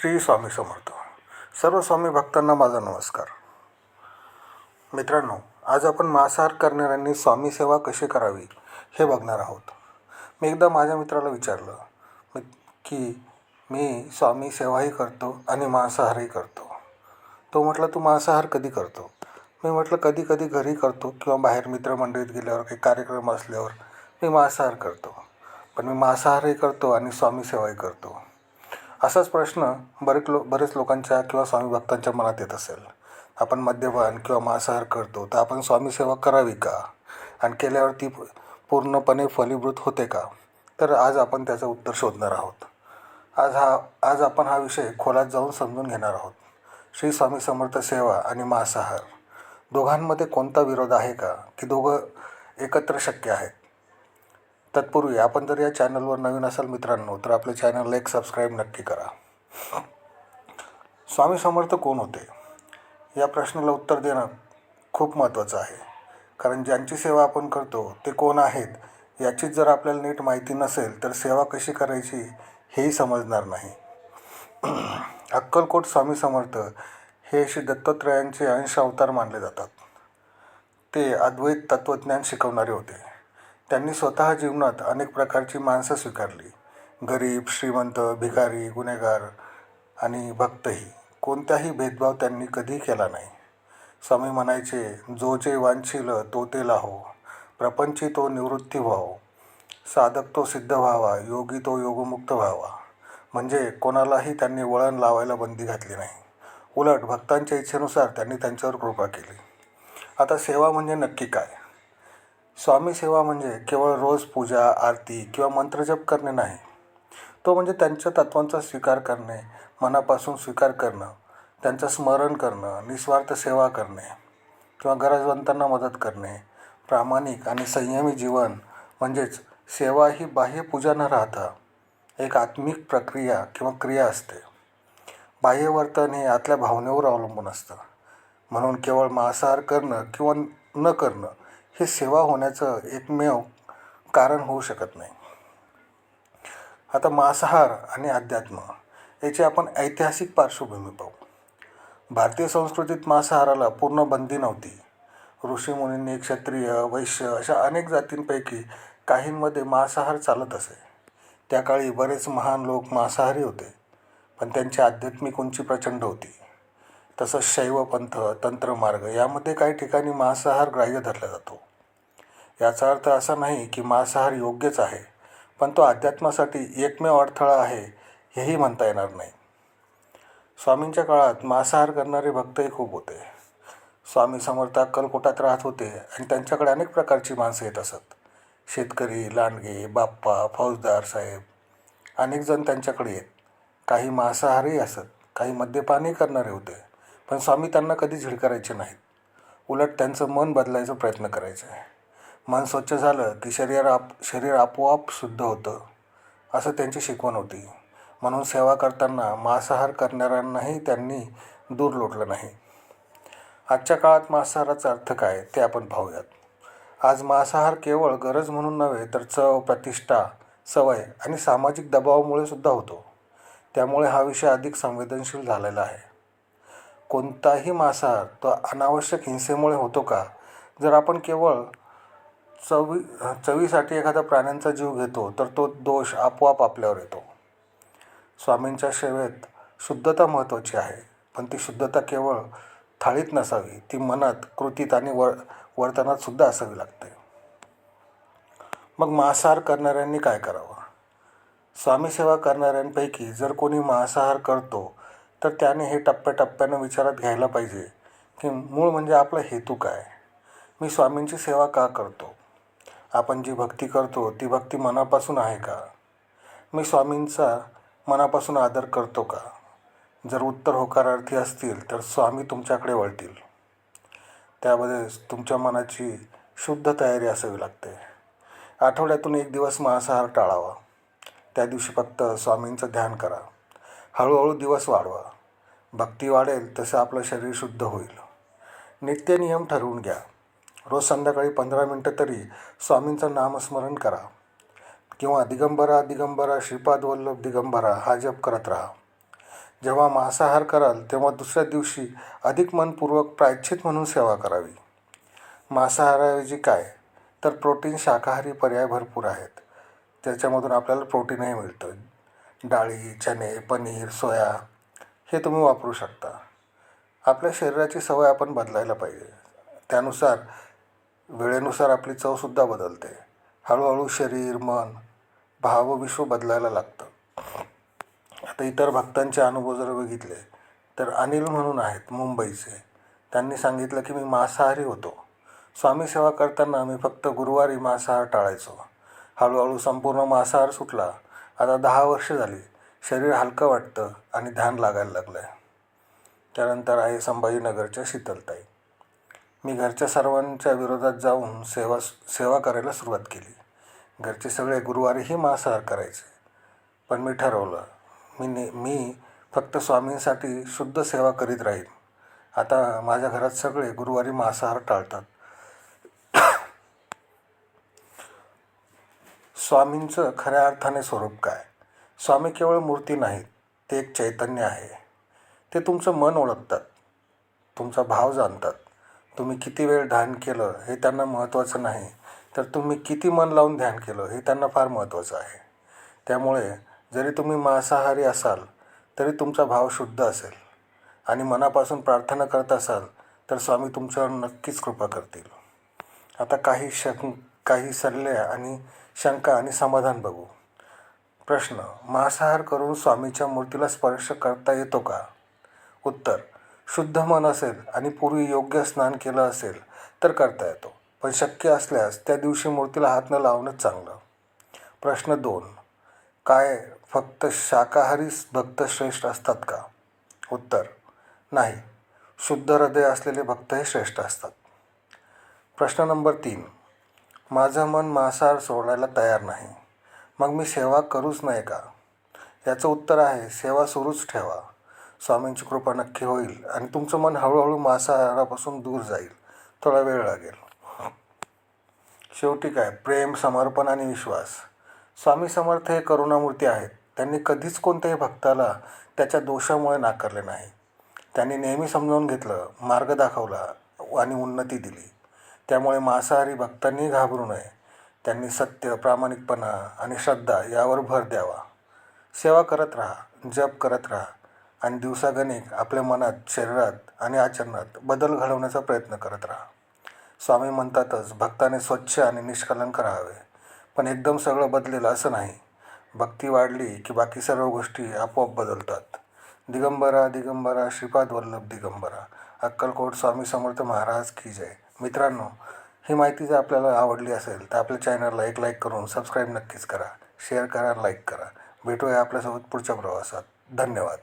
श्री स्वामी समर्थ. सर्व स्वामी भक्तांना माझा नमस्कार. मित्रांनो आज आपण मांसाहार करणाऱ्यांनी स्वामी सेवा कशी करावी हे बघणार आहोत. मी एकदा माझ्या मित्राला विचारलं की मी स्वामी सेवाही करतो आणि मांसाहारही करतो. तो म्हटला तू मांसाहार कधी करतो? मी म्हटलं कधी कधी घरी करतो किंवा बाहेर मित्रमंडळीत गेल्यावर काही कार्यक्रम असल्यावर मी मांसाहार करतो. पण मी मांसाहारही करतो आणि स्वामी सेवाही करतो. असाच प्रश्न बरेच लो बरेच लोकांच्या किंवा स्वामी भक्तांच्या मनात येत असेल. आपण मद्यपान किंवा मांसाहार करतो तर आपण स्वामी सेवा करावी का? आणि केल्यावर ती पूर्णपणे फलीभूत होते का? तर आज आपण त्याचं उत्तर शोधणार आहोत. आज हा आज आपण हा विषय खोलात जाऊन समजून घेणार आहोत. श्री स्वामी समर्थ सेवा आणि मांसाहार. दोघांमध्ये कोणता विरोध आहे का? की दोघं एकत्र शक्य आहेत? तत्पूर्वी आपण जर या चॅनलवर नवीन असाल मित्रांनो तर आपल्या चॅनलला एक सबस्क्राईब नक्की करा. स्वामी समर्थ कोण होते? या प्रश्नाला उत्तर देणं खूप महत्त्वाचं आहे. कारण ज्यांची सेवा आपण करतो ते कोण आहेत याचीच जर आपल्याला नीट माहिती नसेल तर सेवा कशी करायची हेही समजणार नाही. अक्कलकोट स्वामी समर्थ हे श्री दत्तात्रयांचे अंश अवतार मानले जातात. ते अद्वैत तत्त्वज्ञान शिकवणारे होते. त्यांनी स्वतः जीवनात अनेक प्रकारची माणसं स्वीकारली. गरीब श्रीमंत भिकारी गुन्हेगार आणि भक्तही. कोणताही भेदभाव त्यांनी कधी केला नाही. स्वामी म्हणायचे जो जे वांछिल तो ते लाहो. प्रपंची तो निवृत्ती व्हावो. साधक तो सिद्ध व्हावा. योगी तो योगमुक्त व्हावा. म्हणजे कोणालाही त्यांनी वळण लावायला बंदी घातली नाही. उलट भक्तांच्या इच्छेनुसार त्यांनी त्यांच्यावर कृपा केली. आता सेवा म्हणजे नक्की काय? स्वामी सेवा म्हणजे केवळ रोज पूजा आरती किंवा मंत्रजप करणे नाही. तो म्हणजे त्यांच्या तत्वांचा स्वीकार करणे मनापासून स्वीकार करणं त्यांचं स्मरण करणं निस्वार्थ सेवा करणे किंवा गरजवंतांना मदत करणे. प्रामाणिक आणि संयमी जीवन म्हणजेच सेवा ही बाह्य पूजा न राहता एक आत्मिक प्रक्रिया किंवा क्रिया असते. बाह्य वर्तन हे आतल्या भावनेवर अवलंबून असतं. म्हणून केवळ मांसाहार करणं किंवा न करणं हे सेवा होण्याचं एकमेव कारण होऊ शकत नाही. आता मांसाहार आणि अध्यात्म याची आपण ऐतिहासिक पार्श्वभूमी पाहू. भारतीय संस्कृतीत मांसाहाराला पूर्ण बंदी नव्हती. ऋषीमुनींनी क्षत्रिय वैश्य अशा अनेक जातींपैकी काहींमध्ये मांसाहार चालत असे. त्या काळी बरेच महान लोक मांसाहारी होते पण त्यांची आध्यात्मिक उंची प्रचंड होती. तसंच शैवपंथ तंत्रमार्ग यामध्ये काही ठिकाणी मांसाहार ग्राह्य धरला जातो. याचा अर्थ असा नाही की मांसाहार योग्यच आहे पण तो अध्यात्मासाठी एकमेव अडथळा आहे हेही म्हणता येणार नाही. स्वामींच्या काळात मांसाहार करणारे भक्तही खूप होते. स्वामी समर्थ अक्कलकोटात राहत होते आणि त्यांच्याकडे अनेक प्रकारची माणसं येत असत. शेतकरी लांडगे बाप्पा फौजदार साहेब अनेक जण त्यांच्याकडे येत. काही मांसाहारही असत काही मद्यपानही करणारे होते पण स्वामी त्यांना कधी झिडकारायचे नाहीत. उलट त्यांचं मन बदलायचा प्रयत्न करायचे. मन स्वच्छ झालं की शरीर आप शरीर आपोआप शुद्ध होतं असं त्यांची शिकवण होती. म्हणून सेवा करताना मांसाहार करणाऱ्यांनाही त्यांनी दूर लोटलं नाही. आजच्या काळात मांसाहाराचा अर्थ काय ते आपण पाहूयात. आज मांसाहार केवळ गरज म्हणून नव्हे तर चव प्रतिष्ठा सवय आणि सामाजिक दबावामुळे सुद्धा होतो. त्यामुळे हा विषय अधिक संवेदनशील झालेला आहे. कोणताही मांसाहार तो अनावश्यक हिंसेमुळे होतो का? जर आपण केवळ चवी चवीसाठी एखादा प्राण्यांचा जीव घेतो तर तो दोष आपोआप आपल्यावर येतो. स्वामींच्या सेवेत शुद्धता महत्त्वाची आहे पण ती शुद्धता केवळ थाळीत नसावी ती मनात कृतीत आणि वर वर्तनात सुद्धा असावी लागते. मग मांसाहार करणाऱ्यांनी काय करावं? स्वामी सेवा करणाऱ्यांपैकी जर कोणी मांसाहार करतो तर त्याने हे टप्प्याटप्प्यानं विचारात घ्यायला पाहिजे की मूळ म्हणजे आपला हेतू काय? मी स्वामींची सेवा का करतो? आपण जी भक्ती करतो ती भक्ती मनापासून आहे का? मी स्वामींचा मनापासून आदर करतो का? जर उत्तर होकारार्थी असतील तर स्वामी तुमच्याकडे वळतील. त्यामध्ये तुमच्या मनाची शुद्ध तयारी असावी लागते. आठवड्यातून एक दिवस मांसाहार टाळावा. त्या दिवशी फक्त स्वामींचं ध्यान करा. हळूहळू दिवस वाढवा. भक्ती वाढेल तसं आपलं शरीर शुद्ध होईल. नित्य नियम ठरवून घ्या. रोज संध्याकाळी पंधरा मिनटं तरी स्वामींचं नामस्मरण करा. किंवा दिगंबरा दिगंबरा श्रीपाद वल्लभ दिगंबरा हा जप करत राहा. जेव्हा मांसाहार कराल तेव्हा दुसऱ्या दिवशी अधिक मनपूर्वक प्रायश्चित म्हणून सेवा करावी. मांसाहाराऐवजी काय? तर प्रोटीन शाकाहारी पर्याय भरपूर आहेत. त्याच्यामधून आपल्याला प्रोटीनही मिळतं. डाळी चणे पनीर सोया हे तुम्ही वापरू शकता. आपल्या शरीराची सवय आपण बदलायला पाहिजे. त्यानुसार वेळेनुसार आपली चवसुद्धा बदलते. हळूहळू शरीर मन भावविश्व बदलायला लागतं. आता इतर भक्तांचे अनुभव जर बघितले तर अनिल म्हणून आहेत मुंबईचे. त्यांनी सांगितलं की मी मांसाहारी होतो. स्वामी सेवा करताना मी फक्त गुरुवारी मांसाहार टाळायचो. हळूहळू संपूर्ण मांसाहार सुटला. आता दहा वर्ष झाली. शरीर हलकं वाटतं आणि ध्यान लागायला लागलं आहे त्यानंतर आहे संभाजीनगरच्या शीतलताई. मी घरच्या सर्वांच्या विरोधात जाऊन सेवा सेवा करायला सुरुवात केली. घरचे सगळे गुरुवारीही मांसाहार करायचे. पण मी ठरवलं मी ने मी फक्त स्वामींसाठी शुद्ध सेवा करीत राहीन. आता माझ्या घरात सगळे गुरुवारी मांसाहार टाळतात. स्वामींचं खऱ्या अर्थाने स्वरूप काय? स्वामी केवळ मूर्ती नाहीत ते एक चैतन्य आहे. ते तुमचं मन ओळखतात. तुमचा भाव जाणतात. तुम्ही किती वेळ ध्यान केलं हे त्यांना महत्त्वाचं नाही. तर तुम्ही किती मन लावून ध्यान केलं हे त्यांना फार महत्त्वाचं आहे. त्यामुळे जरी तुम्ही मांसाहारी असाल तरी तुमचा भाव शुद्ध असेल. आणि मनापासून प्रार्थना करत असाल तर स्वामी तुमच्यावर नक्कीच कृपा करतील. आता काही शं काही सल्ले आणि शंका आणि समाधान बघू. प्रश्न मांसाहार करून स्वामीच्या मूर्तीला स्पर्श करता येतो का? उत्तर शुद्ध मन असेल आणि पूर्वी योग्य स्नान केलं असेल तर करता येतो. पण शक्य असल्यास त्या दिवशी मूर्तीला हात न लावणंच चांगलं. प्रश्न दोन. काय फक्त शाकाहारी भक्त श्रेष्ठ असतात का? उत्तर. नाही. शुद्ध हृदय असलेले भक्तही श्रेष्ठ असतात. प्रश्न नंबर तीन. माझं मन मांसाहार सोडायला तयार नाही. मग मी सेवा करूच नाही का? याचं उत्तर आहे सेवा सुरूच ठेवा. स्वामींची कृपा नक्की होईल आणि तुमचं मन हळूहळू मांसाहारापासून दूर जाईल. थोडा वेळ लागेल. शेवटी काय? प्रेम समर्पण आणि विश्वास. स्वामी समर्थ हे करुणामूर्ती आहेत. त्यांनी कधीच कोणत्याही भक्ताला त्याच्या दोषामुळे नाकारले नाही. त्यांनी नेहमी समजावून घेतलं मार्ग दाखवला आणि उन्नती दिली. त्यामुळे मांसाहारी भक्तांनी घाबरू नये. त्यांनी सत्य प्रामाणिकपणा आणि श्रद्धा यावर भर द्यावा. सेवा करत राहा जप करत राहा. आणि दिवसागणिक आपल्या मनात शरीरात आणि आचरणात बदल घडवण्याचा प्रयत्न करत राहा. स्वामी म्हणतातच भक्ताने स्वच्छ आणि निष्कलंक राहावे. पण एकदम सगळं बदलेल असं नाही. भक्ती वाढली की बाकी सर्व गोष्टी आपोआप बदलतात. दिगंबरा दिगंबरा श्रीपाद वल्लभ दिगंबरा. अक्कलकोट स्वामी समर्थ महाराज की जय. मित्रांनो ही माहिती जर आपल्याला आवडली असेल तर आपल्या चॅनलला एक लाईक करून सबस्क्राईब नक्कीच करा. शेअर करा लाईक करा. भेटूया आपल्यासोबत पुढच्या प्रवासात. धन्यवाद.